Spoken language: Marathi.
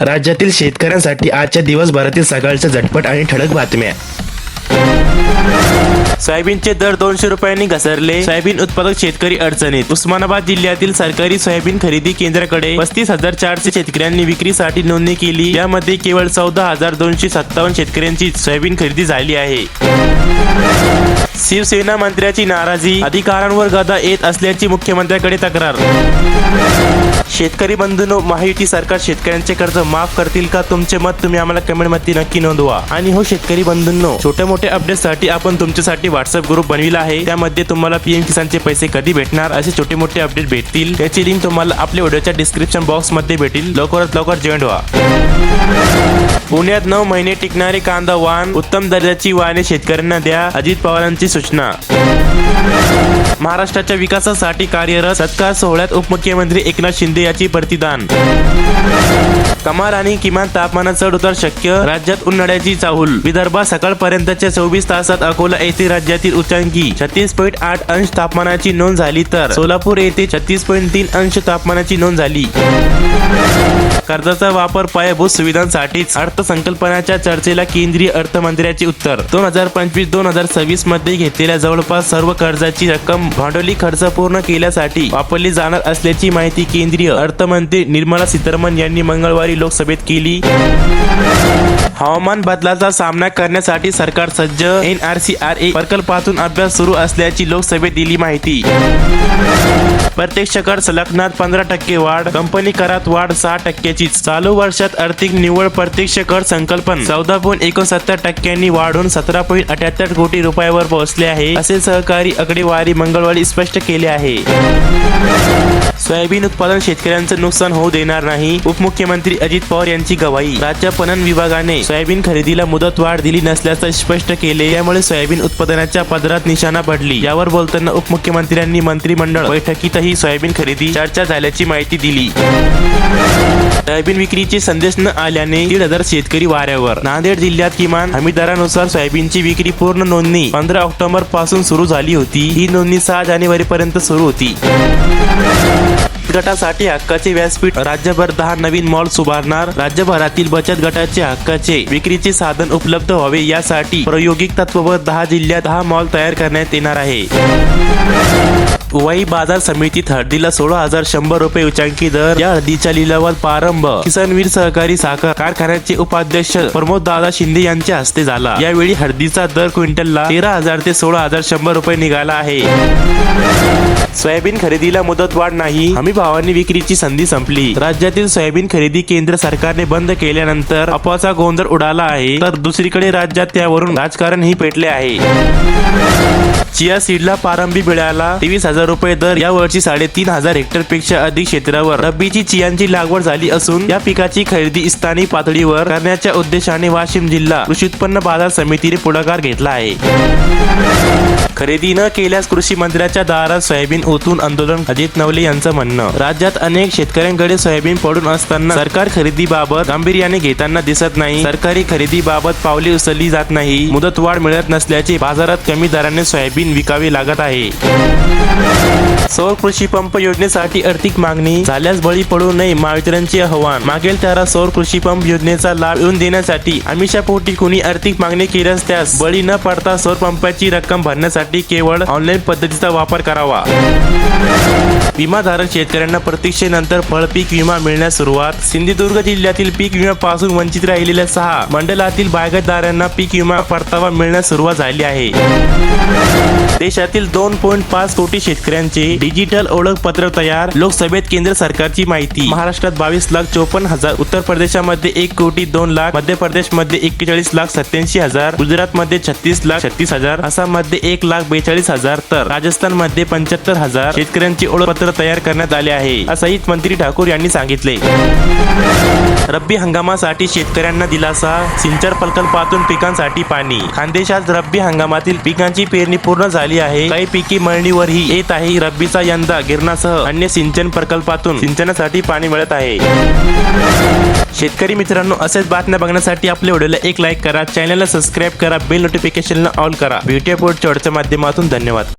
राज्यातील शेतकऱ्यांसाठी आजच्या दिवसभरातील सकाळच्या झटपट आणि ठळक बातम्या. सोयाबीनचे दर दोनशे रुपयांनी घसरले. सोयाबीन उत्पादक शेतकरी अडचणीत. उस्मानाबाद जिल्ह्यातील सरकारी सोयाबीन खरेदी केंद्राकडे पस्तीस हजार चारशे शेतकऱ्यांनी विक्रीसाठी नोंदणी केली. यामध्ये केवळ चौदा हजार दोनशे सत्तावन्न शेतकऱ्यांची सोयाबीन खरेदी झाली आहे. शिवसेना मंत्र्याची नाराजी. अधिकारांवर गदा येत असल्याची मुख्यमंत्र्याकडे तक्रार. शेतकरी बंधूनो महायुती सरकार शेतकऱ्यांचे कर्ज माफ करतील का तुमचे मत तुम्ही आम्हाला कमेंटमध्ये नक्की नोंदवा. आणि हो शेतकरी बंधूंनो छोट्या मोठ्या अपडेटसाठी आपण तुमच्यासाठी व्हॉट्सअप ग्रुप बनविला आहे. त्यामध्ये तुम्हाला पीएम किसानचे पैसे कधी भेटणार असे छोटे मोठे अपडेट भेटतील. त्याची लिंक तुम्हाला आपल्या व्हिडिओच्या डिस्क्रिप्शन बॉक्समध्ये भेटेल. लवकरात लवकर जॉईन व्हा. पुण्यात नऊ महिने टिकणारे कांदा वाण उत्तम दर्जाची वाहने शेतकऱ्यांना द्या अजित पवारांची सूचना. महाराष्ट्राच्या विकासासाठी कार्यरत सत्कार सोहळ्यात उपमुख्यमंत्री एकनाथ शिंदे याची प्रतिदान. कमाल आणि किमान तापमानात चढ उतार शक्य. राज्यात उन्हाळ्याची चाहूल. विदर्भात सकाळपर्यंतच्या चोवीस तासात अकोला येथे राज्यातील उच्चांकी छत्तीस पॉईंट आठ अंश तापमानाची नोंद झाली तर सोलापूर येथे छत्तीस पॉईंट तीन अंश तापमानाची नोंद झाली. कर्जाचा वापर पायाभूत सुविधांसाठीच अर्थसंकल्पनाच्या चर्चेला केंद्रीय अर्थमंत्र्याचे उत्तर. दोन हजार पंचवीस दोन हजार सव्वीसमध्ये घेतलेल्या जवळपास सर्व कर्जाची रक्कम भांडवली खर्च पूर्ण केल्यासाठी वापरली जाणार असल्याची माहिती केंद्रीय अर्थमंत्री निर्मला सीतारामन यांनी मंगळवारी लोकसभेत केली. हवामान बदलाचा सामना करण्यासाठी सरकार सज्ज. N R C R A प्रकल्पातून अभ्यास सुरू असल्याची लोकसभेत दिली माहिती. प्रत्यक्ष कर सलग्नात पंधरा टक्के वाढ कंपनी करात वाढ सहा टक्क्याची. चालू वर्षात आर्थिक निव्वळ प्रत्यक्ष कर संकल्पन. चौदा पॉईंट एकोणसत्तर टक्क्यांनी वाढून सतरा पॉईंट अठ्याहत्तर कोटी रुपयावर पोहोचले आहे असे सहकारी आकडेवारी मंगळवारी स्पष्ट केले आहे. सोयाबीन उत्पादन शेतकऱ्यांचं नुकसान होऊ देणार नाही उपमुख्यमंत्री अजित पवार यांची गवाही. राज्य पणन विभागाने सोयाबीन खरेदीला मुदत वाढ दिली नसल्याचं स्पष्ट केले. यामुळे सोयाबीन उत्पादनाच्या पदरात निशाणा पडली. यावर बोलताना उपमुख्यमंत्र्यांनी मंत्रिमंडळ बैठकीतही सोयाबीन खरेदी चर्चा झाल्याची माहिती दिली. सोयाबीन विक्रीचे संदेश न आल्याने दीड हजार शेतकरी वाऱ्यावर. नांदेड जिल्ह्यात किमान हमीदारानुसार सोयाबीनची विक्री पूर्ण नोंदणी पंधरा ऑक्टोबरपासून सुरू झाली होती. ही नोंदणी सहा जानेवारी पर्यंत सुरू होती. गटासाठी हक्काचे व्यासपीठ. राज्यभर दहा नवीन मॉल उभारणार राज्यभरातील बचत गटाचे हक्काचे विक्रीचे साधन उपलब्ध व्हावे यासाठी प्रायोगिक तत्वावर दहा जिल्ह्यात दहा मॉल तयार करण्यात येणार आहे. वाई बाजार समितीत हळदीला सोळा हजार शंभर रुपये उच्चांकी दर. या हळदीच्या लिलावात प्रारंभ. किसनवीर सहकारी साखर कारखान्याचे उपाध्यक्ष प्रमोद दादा शिंदे यांच्या हस्ते झाला. यावेळी हळदीचा दर क्विंटलला तेरा हजार ते सोळा हजार शंभर रुपये निघाला आहे. सोयाबीन खरेदीला मुदत वाढ नाही. हमी भावांनी विक्रीची संधी संपली. राज्यातील सोयाबीन खरेदी केंद्र सरकारने बंद केल्यानंतर अफवाचा गोंधळ उडाला आहे. तर दुसरीकडे राज्यात त्यावरून राजकारणही पेटले आहे. चिया सीडला प्रारंभी मिळाला. तेवीस हजार रुपये दर या वर्षी साडेतीन हजार हेक्टरपेक्षा अधिक क्षेत्रावर रब्बीची चियांची लागवड झाली असून या पिकाची खरेदी स्थानिक पातळीवर करण्याच्या उद्देशाने वाशिम जिल्हा कृषी उत्पन्न बाजार समितीने पुढाकार घेतला आहे. खरेदी न केल्यास कृषी मंत्र्याच्या दारात सोयाबीन ओतून आंदोलन अजित नवले यांचं म्हणणं. राज्यात अनेक शेतकऱ्यांकडे सोयाबीन पडून असताना सरकार खरेदीबाबत गांभीर्याने घेताना दिसत नाही. सरकारी खरेदीबाबत पावले उचलली जात नाही. मुदतवाढ मिळत नसल्याचे बाजारात कमी दराने सोयाबीन विकावे लागत आहे. सौर कृषी पंप योजनेसाठी आर्थिक मागणी झाल्यास बळी पडू नये महावितरणचे आव्हान. मागेल त्याला सौर कृषी पंप योजनेचा लाभ येऊन देण्यासाठी आमिषापोटी कुणी आर्थिक मागणी केल्यास त्यास बळी न पडता सौर पंपाची रक्कम भरण्यासाठी केवळ ऑनलाईन पद्धतीचा वापर करावा. विमाधारक शेतकऱ्यांना प्रतीक्षेनंतर फळपीक विमा मिळण्यास सुरुवात. सिंधुदुर्ग जिल्ह्यातील पीक विम्यापासून वंचित राहिलेल्या सहा मंडळातील बागायतदारांना पीक विमा परतावा मिळण्यास सुरुवात झाली आहे. देशातील दोन पॉईंट पाच कोटी शेतकऱ्यांचे डिजिटल ओळखपत्र तयार. लोकसभेत केंद्र सरकारची माहिती. महाराष्ट्रात बावीस लाख चोपन्न हजार उत्तर प्रदेशामध्ये एक कोटी दोन लाख मध्य प्रदेशमध्ये एक्केचाळीस लाख सत्याऐंशी हजार गुजरातमध्ये छत्तीस लाख छत्तीस हजार आसाममध्ये एक लाख बेचाळीस हजार तर राजस्थानमध्ये पंच्याहत्तर हजार शेतकऱ्यांची ओळखपत्र तयार करण्यात आले आहे असंही मंत्री ठाकूर यांनी सांगितले. रब्बी हंगामासाठी शेतकऱ्यांना दिलासा सिंचन प्रकल्पातून पिकांसाठी पाणी. खानदेशात रब्बी हंगामातील पिकांची पेरणी पूर्ण झाली आहे. काही पिके मळणीवरही येत आहे. रब्बीचा यंदा गिरणासह अन्य सिंचन प्रकल्पातून सिंचनासाठी पाणी मिळत आहे. शेतकरी मित्रांनो असेच बातम्या बघण्यासाठी आपल्या व्हिडिओला एक लाईक करा चॅनलला सबस्क्राईब करा बेल नोटिफिकेशनला ऑल करा. ब्युटी बोर्ड चढच्या माध्यमातून धन्यवाद.